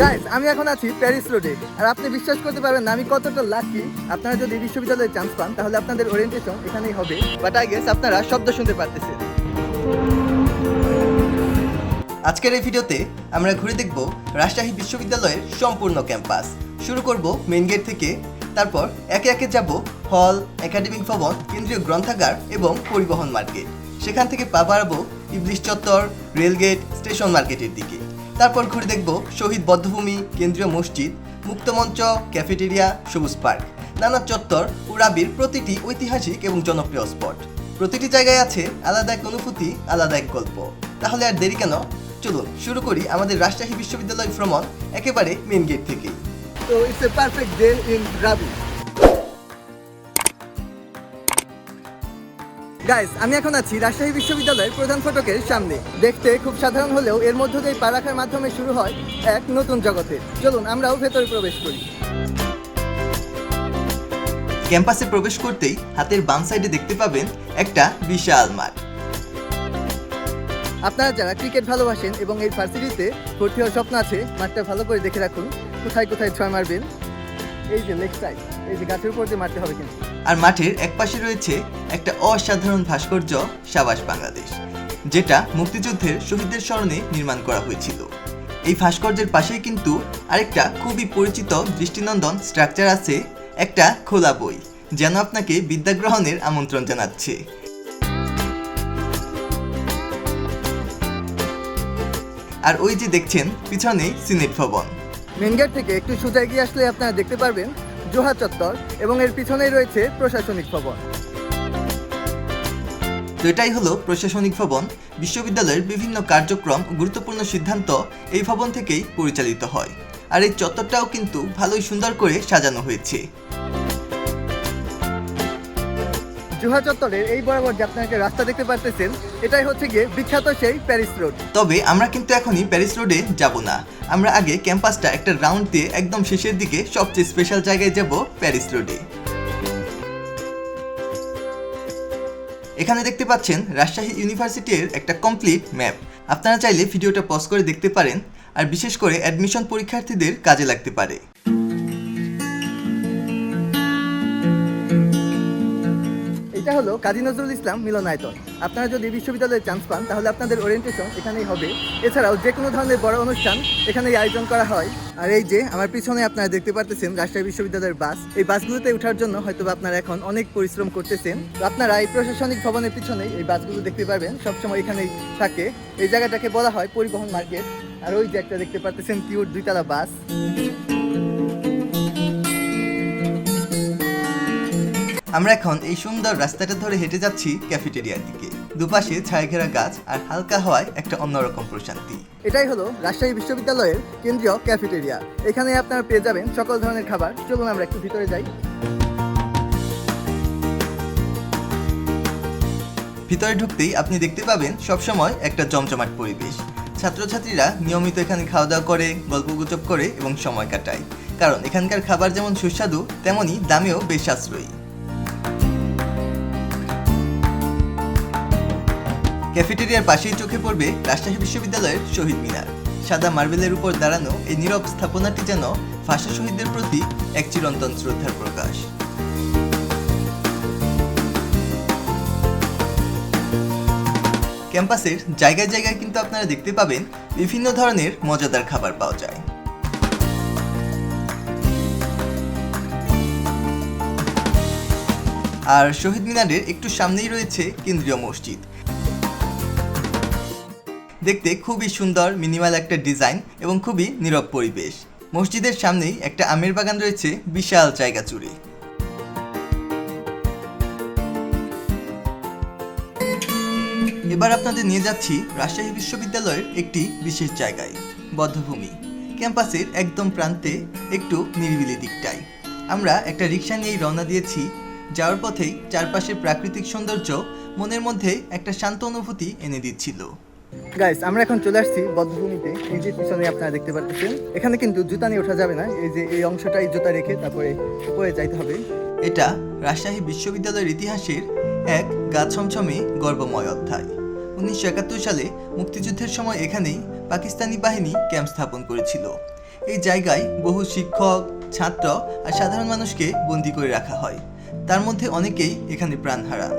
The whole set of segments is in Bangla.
গাইস আমি এখন আছি প্যারিস রোডে আর আপনি বিশ্বাস করতে পারবেন না, আমি কতটা লাকি আপনারা যদি বিশ্ববিদ্যালয়ে চান্স পান, তাহলে আপনাদের ওরিয়েন্টেশন এখানেই হবে। বাট আই গেস আপনারা শব্দ শুনতে পারতেছেন। আজকের এই ভিডিওতে আমরা ঘুরে দেখব রাজশাহী বিশ্ববিদ্যালয়ের সম্পূর্ণ ক্যাম্পাস শুরু করব মেইন গেট থেকে, তারপর একে একে যাব হল একাডেমিক ভবন, কেন্দ্রীয় গ্রন্থাগার এবং পরিবহন মার্কেট সেখান থেকে পা বাড়াবো ইবলিশ চত্বর রেলগেট স্টেশন মার্কেটের দিকে। তারপর ঘুরে দেখব শহীদ বদ্ধভূমি, কেন্দ্রীয় মসজিদ, মুক্তমঞ্চ, ক্যাফেটেরিয়া, সবুজ পার্ক, নানা চত্বর ও রাবির প্রতিটি ঐতিহাসিক এবং জনপ্রিয় স্পট। প্রতিটি জায়গায় আছে আলাদা এক অনুভূতি, আলাদা এক গল্প। তাহলে আর দেরি কেন? চলুন, শুরু করি আমাদের রাজশাহী বিশ্ববিদ্যালয় ভ্রমণ একেবারে মেন গেট থেকেই। তো it's a perfect day in Rabi guys আমি এখন আছি রাজশাহী বিশ্ববিদ্যালয়ের প্রধান ফটকের সামনে। দেখতে খুব সাধারণ হলেও এর মধ্য দিয়ে পা রাখার মাধ্যমে শুরু হয় এক নতুন জগতে। চলুন আমরাও ভেতরে প্রবেশ করি। ক্যাম্পাসে প্রবেশ করতেই হাতের বাম সাইডে দেখতে পাবেন একটা বিশাল মাঠ। আপনারা যারা ক্রিকেট ভালোবাসেন এবং এই ভার্সিটিতে ভর্তি হওয়ার স্বপ্ন আছে মাঠটা ভালো করে দেখে রাখুন। কোথায় কোথায় ছয় মারবেন এই যে লেগ সাইড, এই যে গাছের উপর দিয়ে মারতে হবে কিন্তু। আর মাঠের এক পাশে রয়েছে একটা অসাধারণ ভাস্কর্য সাবাস বাংলাদেশ, যেটা মুক্তিযুদ্ধের শহীদদের স্মরণে নির্মাণ করা হয়েছিল। এই ভাস্কর্যের পাশেই কিন্তু আরেকটা খুবই পরিচিত দৃষ্টিনন্দন স্ট্রাকচার আছে, একটা খোলা বই, যেন আপনাকে বিদ্যা গ্রহণের আমন্ত্রণ জানাচ্ছে। আর ওই যে দেখছেন পিছনে সিনেট ভবন। মেন গেট থেকে একটু সোজা এগিয়ে আসলে আপনারা দেখতে পারবেন জোহা চত্বর এবং এর পিছনেই রয়েছে প্রশাসনিক ভবন। তো এটাই হলো প্রশাসনিক ভবন। বিশ্ববিদ্যালয়ের বিভিন্ন কার্যক্রম গুরুত্বপূর্ণ সিদ্ধান্ত এই ভবন থেকেই পরিচালিত হয়। আর এই চত্বরটাও কিন্তু ভালোই সুন্দর করে সাজানো হয়েছে। জোহা চত্বরের এই বরাবর যে আপনারা একটা রাস্তা দেখতে পারতেছেন, এটাই হচ্ছে গিয়ে বিখ্যাত সেই প্যারিস রোড। তবে আমরা কিন্তু এখনই প্যারিস রোডে যাব না। আমরা আগে ক্যাম্পাসটা একটা রাউন্ড দিয়ে একদম শেষের দিকে সবচেয়ে স্পেশাল জায়গায় যাব প্যারিস রোডে। এখানে দেখতে পাচ্ছেন রাজশাহী ইউনিভার্সিটির একটা কমপ্লিট ম্যাপ আপনারা চাইলে ভিডিওটা পজ করে দেখতে পারেন, আর বিশেষ করে অ্যাডমিশন পরীক্ষার্থীদের কাজে লাগতে পারে। হলো কাজী নজরুল ইসলাম মিলনায়তন। আপনারা যদি বিশ্ববিদ্যালয়ে চান্স পান, তাহলে আপনাদের ওরিয়েন্টেশন এখানেই হবে। এছাড়াও যে কোনো ধরনের বড় অনুষ্ঠান এখানেই আয়োজন করা হয়। আর এই যে, আমার পিছনে আপনারা দেখতে পারতেছেন রাজশাহী বিশ্ববিদ্যালয়ের বাস। এই বাসগুলোতে ওঠার জন্য হয়তো আপনারা এখন অনেক পরিশ্রম করতেছেন। তো আপনারা এই প্রশাসনিক ভবনের পিছনেই এই বাসগুলো দেখতে পারবেন। সবসময় এখানেই থাকে। এই জায়গাটাকে বলা হয় পরিবহন মার্কেট। আর ওই যে একটা দেখতে পারতেছেন কিউট দুইতলা বাস। আমরা এখন এই সুন্দর রাস্তাটা ধরে হেঁটে যাচ্ছি ক্যাফেটেরিয়ার দিকে। দুপাশে ছায়া ঘেরা গাছ আর হালকা হওয়ায় একটা অন্যরকম প্রশান্তি। এটাই হলো রাজশাহী বিশ্ববিদ্যালয়ের কেন্দ্রীয় ক্যাফেটেরিয়া। এখানে আপনারা পেয়ে যাবেন সকল ধরনের খাবার। চলুন আমরা একটু ভিতরে যাই। ভিতরে ঢুকতেই আপনি দেখতে পাবেন সবসময় একটা জমজমাট পরিবেশ। ছাত্রছাত্রীরা নিয়মিত এখানে খাওয়া দাওয়া করে গল্পগুজব করে এবং সময় কাটায়। কারণ এখানকার খাবার যেমন সুস্বাদু তেমনই দামেও বেশ সাশ্রয়ী। ক্যাফেটেরিয়ার পাশেই চোখে পড়বে রাজশাহী বিশ্ববিদ্যালয়ের শহীদ মিনার। সাদা মার্বেলের উপর দাঁড়ানো এই নীরব স্থাপনাটি যেন ভাষা শহীদদের প্রতি এক চিরন্তন শ্রদ্ধার প্রকাশ। ক্যাম্পাসের জায়গায় জায়গায় কিন্তু আপনারা দেখতে পাবেন বিভিন্ন ধরনের মজাদার খাবার পাওয়া যায়। আর শহীদ মিনারের একটু সামনেই রয়েছে কেন্দ্রীয় মসজিদ। দেখতে খুবই সুন্দর মিনিমাল একটা ডিজাইন এবং খুবই নীরব পরিবেশ। মসজিদের সামনেই একটা আমের বাগান রয়েছে, বিশাল জায়গা জুড়ে। এবার আপনাদের নিয়ে যাচ্ছি রাজশাহী বিশ্ববিদ্যালয়ের একটি বিশেষ জায়গায়, বদ্ধভূমি। ক্যাম্পাসের একদম প্রান্তে একটু নিরিবিলি দিকটায়। আমরা একটা রিক্সা নিয়েই রওনা দিয়েছি, যাওয়ার পথেই চারপাশের প্রাকৃতিক সৌন্দর্য মনের মধ্যে একটা শান্ত অনুভূতি এনে দিচ্ছিল। গাইস আমরা এখন চলে আসছি বদ্ধভূমিতে। এই যে পিছনে আপনারা দেখতে পাচ্ছেন এখানে কিন্তু জুতা নিয়ে ওঠা যাবে না। এই যে এই অংশটাই জুতা রেখে তারপরে উপরে যাইতে হবে। এটা রাজশাহী বিশ্ববিদ্যালয়ের ইতিহাসের এক গর্বময় অধ্যায়। উনিশশো একাত্তর সালে মুক্তিযুদ্ধের সময় এখানেই পাকিস্তানি বাহিনী ক্যাম্প স্থাপন করেছিল। এই জায়গায় বহু শিক্ষক, ছাত্র আর সাধারণ মানুষকে বন্দি করে রাখা হয়। তার মধ্যে অনেকেই এখানে প্রাণ হারান।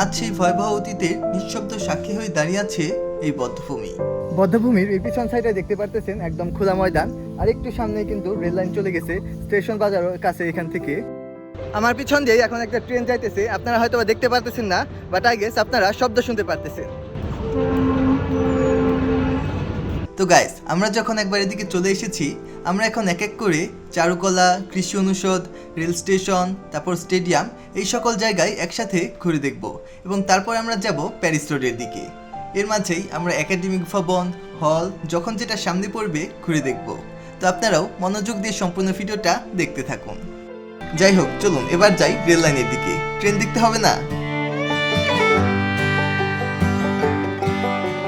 আজ সেই ভয়াবহ অতীতের নিঃশব্দ সাক্ষী হয়ে দাঁড়িয়ে আছে এই বদ্ধভূমি। বদ্ধভূমির এই পিছন সাইডে দেখতে পারতেছেন একদম খোলা ময়দান। আর একটু সামনে কিন্তু রেল লাইন চলে গেছে স্টেশন বাজারের কাছে এখান থেকে। আমার পিছন দিয়ে এখন একটা ট্রেন যাইতেছে। আপনারা হয়তোবা দেখতে পারতেছেন না বাট আই গেস আপনারা শব্দ শুনতে পারতেছেন। তো গাইস আমরা যখন একবার এদিকে চলে এসেছি আমরা এখন এক এক করে চারুকলা কৃষি অনুষদ রেল স্টেশন তারপর স্টেডিয়াম এই সকল জায়গায় একসাথে ঘুরে দেখব। এবং তারপর আমরা যাব প্যারিস রোডের দিকে। এর মাঝেই আমরা একাডেমিক ভবন, হল, যখন যেটা সামনে পড়বে ঘুরে দেখব। তো আপনারাও মনোযোগ দিয়ে সম্পূর্ণ ভিডিওটা দেখতে থাকুন। যাই হোক, চলুন, এবার যাই রেল লাইনের দিকে। ট্রেন দেখতে হবে না?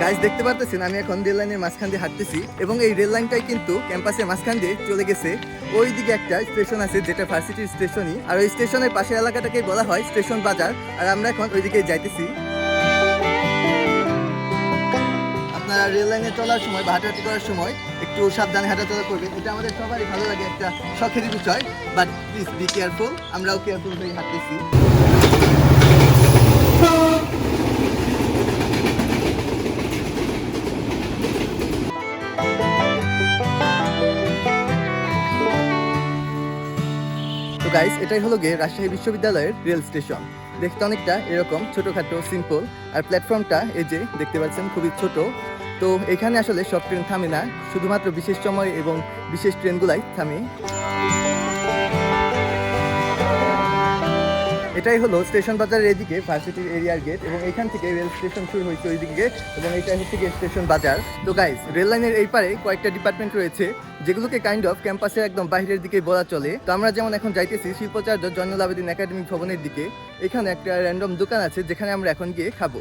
গাইজ দেখতে পারতেছেন, আমি এখন রেল লাইনের মাঝখান দিয়ে হাঁটতেছি এবং এই রেল লাইনটাই কিন্তু ক্যাম্পাসের মাঝখান দিয়ে চলে গেছে। ওই দিকে একটা স্টেশন আছে, যেটা ভার্সিটির স্টেশনই। আর ওই স্টেশনের পাশের এলাকাটাকে বলা হয় স্টেশন বাজার। আর আমরা এখন ওই দিকে যাইতেছি। রেল লাইনে চলার সময় বা হাঁটাহাঁটি করার সময় একটু সাবধানে হাঁটাচলা করবেন। এটা আমাদের সবারই ভালো লাগে, একটা শখেরই বিষয়। বাট প্লিজ বি কেয়ারফুল আমরাও কেয়ারফুল হয়ে হাঁটতেছি। গাইস এটাই হলো গিয়ে রাজশাহী বিশ্ববিদ্যালয়ের রেল স্টেশন দেখতে অনেকটা এরকম, ছোটোখাটো সিম্পল আর প্ল্যাটফর্মটা এই যে দেখতে পাচ্ছেন, খুবই ছোট। তো এখানে আসলে সব ট্রেন থামে না, শুধুমাত্র বিশেষ সময় এবং বিশেষ ট্রেনগুলাই থামে। এটাই হলো স্টেশন বাজারের এদিকে, ভার্সিটির এরিয়ার গেট এবং এখান থেকে রেল স্টেশন শুরু হয়েছে ওই দিকে এবং এটাই হচ্ছে গিয়ে স্টেশন বাজার। তো গাইস রেল লাইনের এই পারে কয়েকটা ডিপার্টমেন্ট রয়েছে, যেগুলোকে কাইন্ড অফ ক্যাম্পাসের একদম বাইরের দিকে বলা চলে। তো আমরা যেমন এখন যাইতেছি শিল্পচার্য জয়নুল আবেদিন একাডেমিক ভবনের দিকে, এখানে একটা র্যান্ডম দোকান আছে যেখানে আমরা এখন গিয়ে খাব।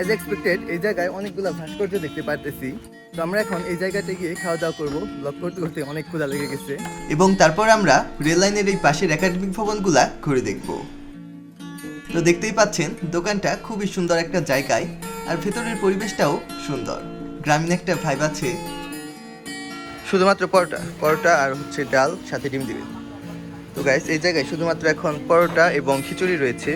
অ্যাজ এক্সপেক্টেড এই জায়গায় অনেকগুলো ভাস্কর্য দেখতে পারতেছি। তো আমরা এখন এই জায়গাতে গিয়ে খাওয়া দাওয়া করব। ব্লগ করতে করতে অনেক ক্ষুধা লেগে গেছে। এবং তারপর আমরা রেল লাইনের এই পাশের একাডেমিক ভবনগুলা ঘুরে দেখব। তো দেখতেই পাচ্ছেন দোকানটা খুবই সুন্দর একটা জায়গায় আর ভেতরের পরিবেশটাও সুন্দর। গ্রামীণ একটা ভাইব আছে। শুধুমাত্র পরোটা পরোটা আর হচ্ছে ডাল সাথে ডিম দিবে তো গাইস এই জায়গায় শুধুমাত্র এখন পরোটা এবং খিচুড়ি রয়েছে।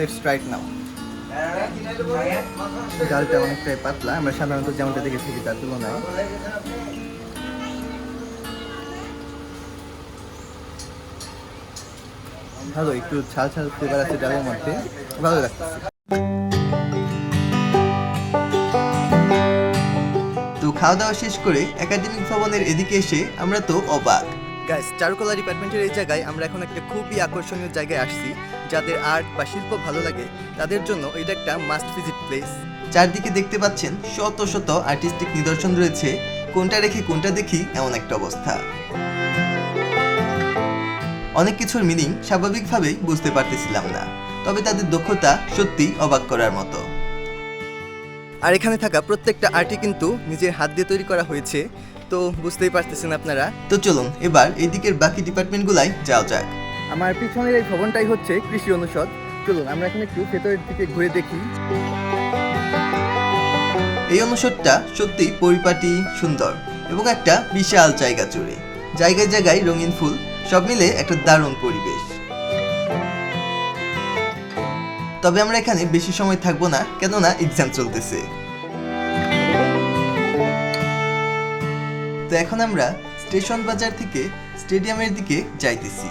So let's try it now ডালটা অনেকটাই পাতলা, আমরা সাধারণত যেমনটা দেখে থাকি তার তুলনায়। ভালো, একটু ঝাল ঝাল ফ্লেভার আছে ডালের মধ্যে। ভালো লাগতেছে। তো খাওয়া দাওয়া শেষ করে একাডেমিক ভবনের এদিকে এসে আমরা তো অবাক। গাইস চারুকলা ডিপার্টমেন্টের এই জায়গায় আমরা এখন একটা খুবই আকর্ষণীয় জায়গায় আসছি। যাদের আর্ট বা শিল্প ভালো লাগে তাদের জন্য এটা একটা মাস্ট ভিজিট প্লেস চারদিকে দেখতে পাচ্ছেন শত শত আর্টিস্টিক নিদর্শন রয়েছে। কোনটা রেখে কোনটা দেখি এমন একটা অবস্থা। অনেক কিছুর মিনিং স্বাভাবিকভাবেই বুঝতে পারতেছিলাম না তবে তাদের দক্ষতা সত্যি অবাক করার মতো। আর এখানে থাকা প্রত্যেকটা আর্টই কিন্তু নিজের হাত দিয়ে তৈরি করা হয়েছে তো বুঝতেই পারতেছেন আপনারা। তো চলুন এবার এই দিকের বাকি ডিপার্টমেন্টগুলাই যাওয়া যাক। আমার পিছনের এই ভবনটাই হচ্ছে কৃষি অনুষদ। চলুন, আমরা এখন একটু ভেতরের দিকে ঘুরে দেখি। এই অনুষদটা সত্যি পরিপাটি, সুন্দর এবং একটা বিশাল জায়গা জুড়ে। জায়গায় জায়গায় রঙিন ফুল, সব মিলে একটা দারুণ পরিবেশ। তবে আমরা এখানে বেশি সময় থাকব না, কেননা এক্সাম চলতেছে। তো এখন আমরা স্টেশন বাজার থেকে স্টেডিয়ামের দিকে যাইতেছি।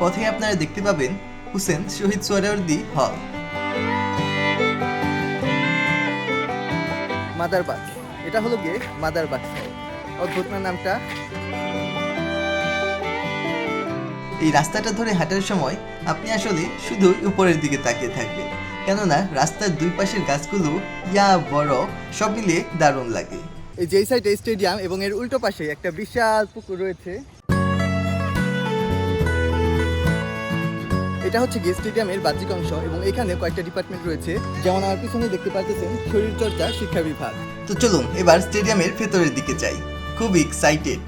পথে আপনারা দেখতে পাবেন হুসেন শহীদ সোহরাওয়ার্দী হল। মাদার বাগ। এটা হলো গিয়ে মাদার বাগ। অদ্ভুত না নামটা? এই রাস্তাটা ধরে হাঁটার সময় আপনি আসলে শুধু উপরের দিকে তাকিয়ে থাকবেন। কেননা রাস্তার দুই পাশের গাছগুলো ইয়া বড় সব মিলিয়ে দারুণ লাগে। এই যে সাইডে স্টেডিয়াম এবং এর উল্টো পাশে একটা বিশাল পুকুর রয়েছে। এটা হচ্ছে গিয়ে স্টেডিয়ামের বাহ্যিক অংশ এবং এখানে কয়েকটা ডিপার্টমেন্ট রয়েছে। যেমন আমার পিছনে দেখতে পাচ্ছেন শরীরচর্চা, শিক্ষা বিভাগ। তো চলুন এবার স্টেডিয়ামের ভেতরের দিকে যাই। খুব এক্সাইটেড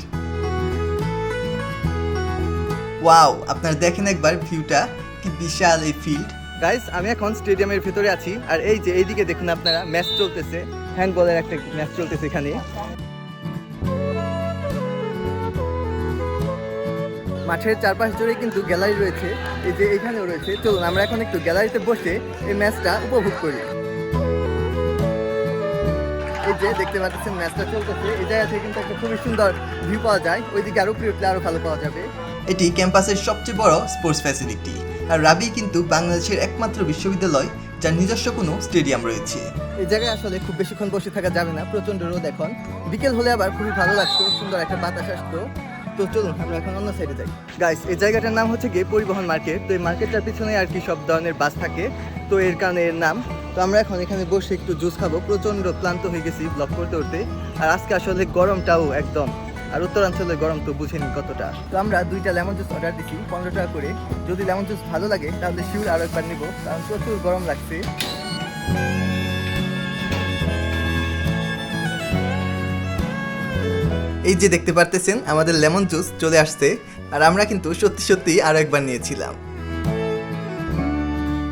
ওয়াও আপনারা দেখেন একবার ভিউটা কি বিশাল এই ফিল্ড গাইস আমি এখন স্টেডিয়ামের ভেতরে আছি, আর এই যে এইদিকে দেখুন আপনারা ম্যাচ চলতেছে হ্যান্ডবলের একটা ম্যাচ চলতেছে এখানে। মাঠের চারপাশ জুড়ে কিন্তু গ্যালারি রয়েছে এই যে এখানেও রয়েছে। চলুন আমরা এখন একটু গ্যালারিতে বসে এই ম্যাচটা উপভোগ করি। এই যে দেখতে পাচ্ছেন ম্যাচটা চলতেছে। এই জায়গা থেকে কিন্তু একটা খুবই সুন্দর ভিউ পাওয়া যায়। ওইদিকে আরও উপরে উঠলে আরও ভালো পাওয়া যাবে। এটি ক্যাম্পাসের সবচেয়ে বড় স্পোর্টস ফ্যাসিলিটি আর রাবি কিন্তু বাংলাদেশের একমাত্র বিশ্ববিদ্যালয় যার নিজস্ব কোনো স্টেডিয়াম রয়েছে। এই জায়গায় আসলে খুব বেশিক্ষণ বসে থাকা যাবে না। প্রচণ্ড রোদ এখন। বিকেল হলে আবার খুবই ভালো লাগতো। সুন্দর একটা বাতাস আসতো। তো চলুন, আমরা এখন অন্য সাইডে যাই। গাইস এই জায়গাটার নাম হচ্ছে গিয়ে পরিবহন মার্কেট। তো এই মার্কেটটার পিছনে আর কি সব ধরনের বাস থাকে। তো এর কারণে এর নাম। তো আমরা এখন এখানে বসে একটু জুস খাব। প্রচণ্ড ক্লান্ত হয়ে গেছি ব্লগ করতে করতে। আর আজকে আসলে গরমটাও একদম। আর উত্তরাঞ্চলের গরম তো বুঝেনি কতটা। তো আমরা দুইটা লেমন জুস অর্ডার দিচ্ছি পনেরো টাকা করে। যদি লেমন জুস ভালো লাগে, তাহলে শিউর আরও একবার নিবো। কারণ প্রচুর গরম লাগছে। এই যে দেখতে পারতেছেন, আমাদের লেমন জুস চলে আসছে, আর আমরা কিন্তু সত্যি সত্যি আরও একবার নিয়েছিলাম।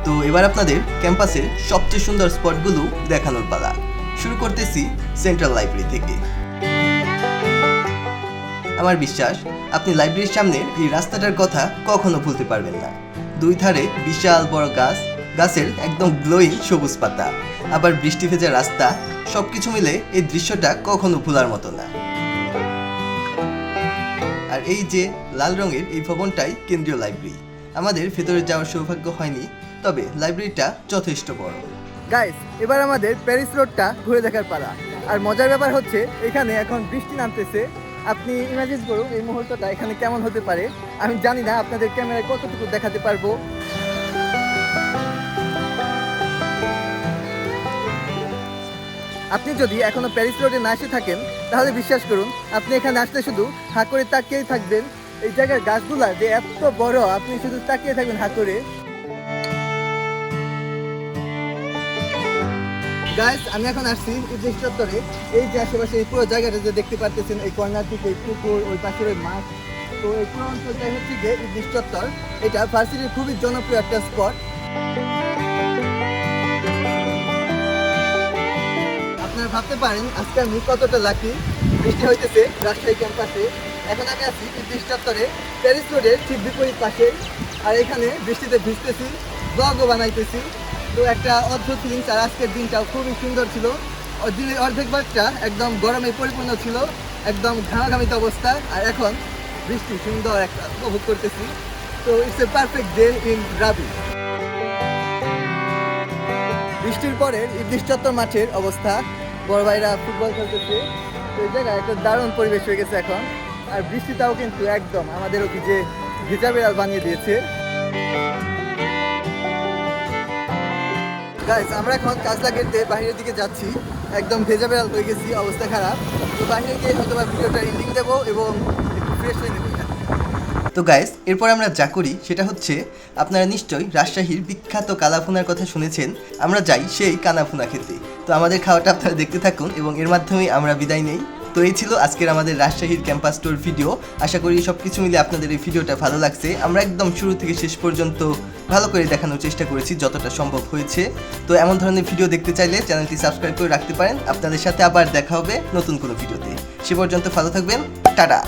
তো এবার আপনাদের ক্যাম্পাসের সবচেয়ে সুন্দর স্পটগুলো দেখানোর পালা। শুরু করতেছি সেন্ট্রাল লাইব্রেরি থেকে। আমার বিশ্বাস, আপনি লাইব্রেরির সামনের এই রাস্তাটার কথা কখনো ভুলতে পারবেন না। দুই ধারে বিশাল বড় গাছ, গাছের একদম গ্লোয়িং সবুজ পাতা। আবার বৃষ্টি ভেজা রাস্তা, সবকিছু মিলে এই দৃশ্যটা কখনো ভোলার মতো না। আর এই যে লাল রঙের এই ভবনটাই কেন্দ্রীয় লাইব্রেরি। আমাদের ভেতরে যাওয়ার সৌভাগ্য হয়নি, তবে লাইব্রেরিটা যথেষ্ট বড়। গাইস এবার আমাদের প্যারিস রোডটা ঘুরে দেখার পালা। আর মজার ব্যাপার হচ্ছে, এখানে এখন বৃষ্টি নামতেছে। আপনি ইমাজিন করুন এই মুহূর্তটা এখানে কেমন হতে পারে। আমি জানি না আপনাদের ক্যামেরায় কতটুকু দেখাতে পারব। আপনি যদি এখনও প্যারিস রোডে না এসে থাকেন তাহলে বিশ্বাস করুন, আপনি এখানে আসলে শুধু হা করে তাকিয়েই থাকবেন। এই জায়গার গাছগুলা যে এত বড়, আপনি শুধু তাকিয়ে থাকবেন হা করে গাইস আমি এখন আসছি ইদ্রিস চত্বরে। এই যে আশেপাশে, এই পুরো জায়গাটা যে দেখতে পাচ্ছেন এই কর্নার থেকে এই পুকুর, ওই পাশের ওই মাঠ, তো এই পুরো অঞ্চলটাই হচ্ছে গিয়ে ইদ্রিস চত্বর। এটা ভার্সিটির খুবই জনপ্রিয় একটা স্পট ভাবতে পারেন আজকে আমি কতটা লাকি বৃষ্টি হইতেছে রাজশাহী ক্যাম্পাসে। এখন আমি আছি ইদ্রিস চত্বরে, প্যারিস রোডের ঠিক বিপরীত পাশে। আর এখানে বৃষ্টিতে ভিজতেছি ব্লগও বানাইতেছি। তো একটা অদ্ভুত ফিলিংস আর আজকের দিনটাও খুবই সুন্দর ছিল। দিনের অর্ধেক ভাগটা একদম গরমে পরিপূর্ণ ছিল, একদম ঘামাঘামিত অবস্থা। আর এখন বৃষ্টি সুন্দর একটা উপভোগ করতেছি। তো it's a perfect day in Rabi বৃষ্টির পরে ইদ্রিস চত্বর মাঠের অবস্থা বড় ভাইরা ফুটবল খেলতেছে। তো এই জায়গায় একটা দারুণ পরিবেশ হয়ে গেছে এখন। আর বৃষ্টিটাও কিন্তু একদম আমাদের ওকে যে ভেজা বেড়াল বানিয়ে দিয়েছে। গাইস আমরা এখন কাজলা গেট বাইরের দিকে যাচ্ছি। একদম ভেজা বেড়াল হয়ে গেছি, অবস্থা খারাপ। তো বাইরে গিয়ে হয়তো ভিডিওটা এন্ডিং দেবো এবং একটু ফ্রেশ হয়ে নেব। তো গাইস এরপর আমরা যা করি সেটা হচ্ছে, আপনারা নিশ্চয়ই রাজশাহীর বিখ্যাত কালাফুনার কথা শুনেছেন। আমরা যাই সেই কানাফুনা খেতে। তো আমাদের খাওয়াটা আপনারা দেখতে থাকুন এবং এর মাধ্যমেই আমরা বিদায় নেই। তো এই ছিল আজকের আমাদের রাজশাহীর ক্যাম্পাস টুর ভিডিও আশা করি সব কিছু মিলে আপনাদের এই ভিডিওটা ভালো লাগছে। আমরা একদম শুরু থেকে শেষ পর্যন্ত ভালো করে দেখানোর চেষ্টা করেছি যতটা সম্ভব হয়েছে। তো এমন ধরনের ভিডিও দেখতে চাইলে চ্যানেলটি সাবস্ক্রাইব করে রাখতে পারেন। আপনাদের সাথে আবার দেখা হবে নতুন কোনো ভিডিওতে সে পর্যন্ত ভালো থাকবেন। টাটা!